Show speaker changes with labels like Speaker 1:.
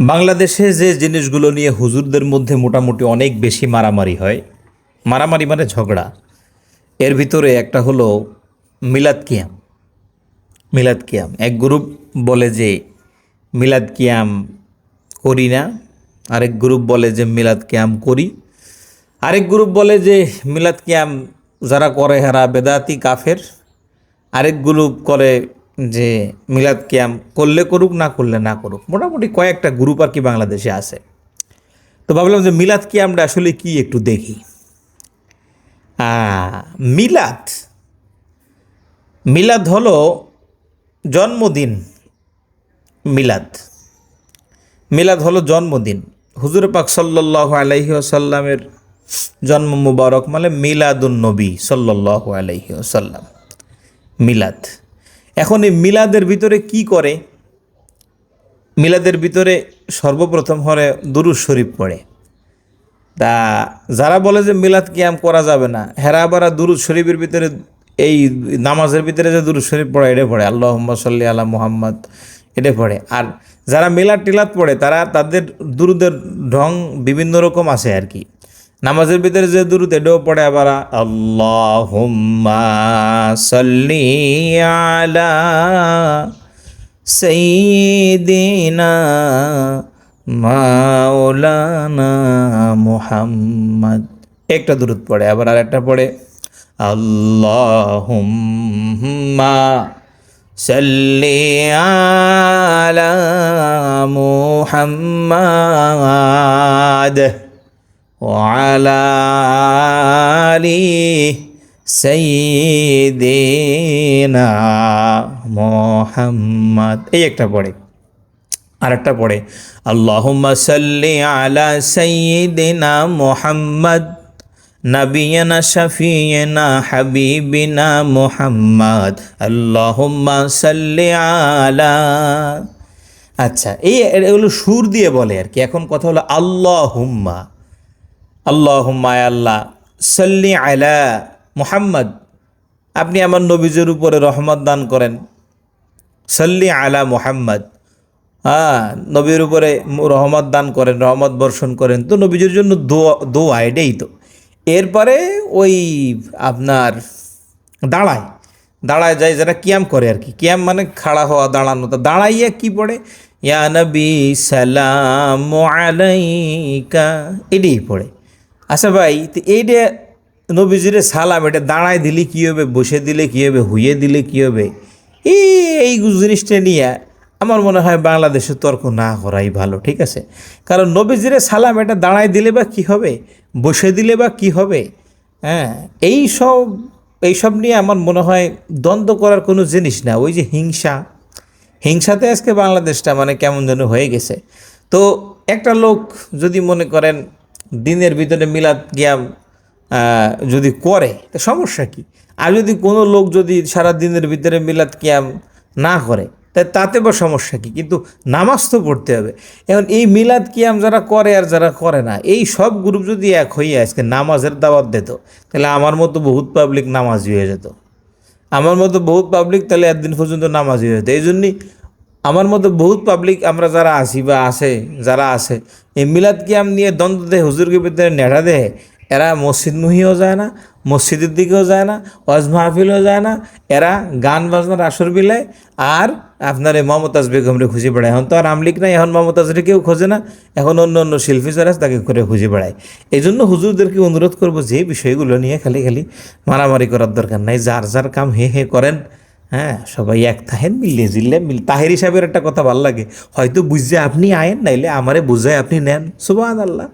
Speaker 1: বাংলাদেশে যে জিনিসগুলো নিয়ে হুজুরদের মধ্যে মোটামুটি অনেক বেশি মারামারি হয়, মারামারি মানে ঝগড়া। এর ভিতরে একটা হলো মিলাদ কিয়াম। মিলাদ কিয়াম, এক গ্রুপ বলে যে মিলাদ কিয়াম করি না, আরেক গ্রুপ বলে যে মিলাদ কিয়াম করি। আরেক গ্রুপ বলে যে মিলাদ কিয়াম যারা করে হারা বেদাতি কাফের, আরেক গ্রুপ করে যে মিলাদ কিয়াম করলে করুক, না করলে না করুক, মোটামুটি কয়েকটা গ্রুপ আর কি বাংলাদেশে আছে। তো ভাবলাম যে মিলাদ কিয়ামটা আসলে কি একটু দেখি। মিলাদ মিলাদ হলো জন্মদিন, মিলাদ। মিলাদ হলো জন্মদিন। হুজুর পাক সাল্লাহ আলাইহি আসাল্লামের জন্ম মুবারক মানে মিলাদুন নবী সাল্লাহ আলাইহি আসাল্লাম মিলাদ। এখন এই মিলাদের ভিতরে কি করে? মিলাদের ভিতরে সর্বপ্রথম হরে দুরুজ শরীফ পড়ে। তা যারা বলে যে মিলাদ কিয়াম করা যাবে না, হেরা বারা দুরুদ শরীফের ভিতরে এই নামাজের ভিতরে যে দুরুদ শরীফ পড়ে, এটা পড়ে। আল্লাহ সাল্লি আলা মুহাম্মদ, এটা পড়ে। আর যারা মিলাদ টিলাদ পড়ে, তারা তাদের দুরুদের ঢং বিভিন্ন রকম আছে আর কি। নামাজের ভিতরে যে দুরুদ এটাও পড়ে আবার আলা সঈদিনা মাওলানা মুহাম্মদ। একটা দূরত পড়ে, আবার আর একটা পড়ে, আল্লাহুম্মা সাল্লি আলা মুহাম্মাদ। وعلى آل سيدنا মোহাম্মদ এই একটা পড়ে আরেকটা পড়ে আল্লাহুম্মা সাল্লি আলা সাইয়্যিদিনা মুহাম্মদ নবিয়না শফিয়না হাবিবিনা মুহাম্মদ আল্লাহুম্মা সাল্লি আলা আচ্ছা এই এগুলো সুর দিয়ে বলে আর কি এখন কথা হলো আল্লাহুম্মা আল্লাহুম্মা আল্লাহ, সাল্লি আলা মুহাম্মদ। আপনি আমার নবীজের উপরে রহমত দান করেন। সাল্লি আলা মুহাম্মদ। হ্যাঁ নবীর উপরে রহমত দান করেন, রহমত বর্ষণ করেন। তো নবীজির জন্য দোয়া দোয়া এটাই তো। এরপরে ওই আপনার দাঁড়ায়। দাঁড়ায় যায় যারা কিয়াম করে আর কি। কিয়াম মানে খাড়া হওয়া, দাঁড়ানো। তো দাঁড়াইয়া কি পড়ে? ইয়া নবী সালাম আলাইকা। এটাই পড়ে। আচ্ছা ভাই, তো এইটা নবীজিরে সালাম, এটা দাঁড়ায় দিলে কী হবে, বসে দিলে কী হবে, হুইয়ে দিলে কী হবে? এই এই জিনিসটা নিয়ে আমার মনে হয় বাংলাদেশে তর্ক না করাই ভালো, ঠিক আছে? কারণ নবীজিরে সালাম, এটা দাঁড়ায় দিলে বা কী হবে, বসে দিলে বা কী হবে হ্যাঁ? এই সব এইসব নিয়ে আমার মনে হয় দ্বন্দ্ব করার কোনো জিনিস না। ওই যে হিংসা, হিংসাতে আজকে বাংলাদেশটা মানে কেমন যেন হয়ে গেছে। তো একটা লোক যদি মনে করেন দিনের ভিতরে মিলাদ গিয়াম যদি করে, তো সমস্যা কি? আর যদি কোনো লোক যদি সারা দিনের ভিতরে মিলাদ কিয়াম না করে তাই তাতে বা সমস্যা কি? কিন্তু নামাজ তো পড়তে হবে। এখন এই মিলাদ কিয়াম যারা করে আর যারা করে না, এই সব গ্রুপ যদি এক হয়ে আজকে নামাজের দাওয়াত দিত, তাহলে আমার মতো বহুত পাবলিক নামাজি হয়ে যেত। আমার মতো বহুত পাবলিক তাহলে একদিন পর্যন্ত নামাজি হয়ে যেত। এই জন্যই আমার মতো বহুত পাবলিক আমরা যারা আছি বা আছে, যারা আছে, এই মিলাদ কিয়াম নিয়ে দ্বন্দ্ব দেয় হুজুরকে ভিতরে নেড়া দেয় এরা মসজিদমুখীও যায় না, মসজিদের দিকেও যায় না, ওয়াজ মাহফিলও যায় না, এরা গান বাজনার আসর বিলায় আর আপনার এই মমতাজ বেগমরে খুঁজে বেড়ায়। এখন তো আর আমলিক নাই, এখন মমতাজরে কেউ খোঁজে না, এখন অন্য অন্য শিল্পী যারা তাকে করে খুঁজে বেড়ায়। এই জন্য হুজুরদেরকে অনুরোধ করব যে বিষয়গুলো নিয়ে খালি খালি মারামারি করার দরকার নাই, যার যার কাম হে হে করেন হ্যাঁ সবাই এক থাহেন মিললে, জিল্লে মিল, তাহের হিসাবের একটা কথা ভালো লাগে। হয়তো বুঝছে আপনি আয়েন, নাইলে আমারে বুঝায় আপনি নেন। সুবাহ আল্লাহ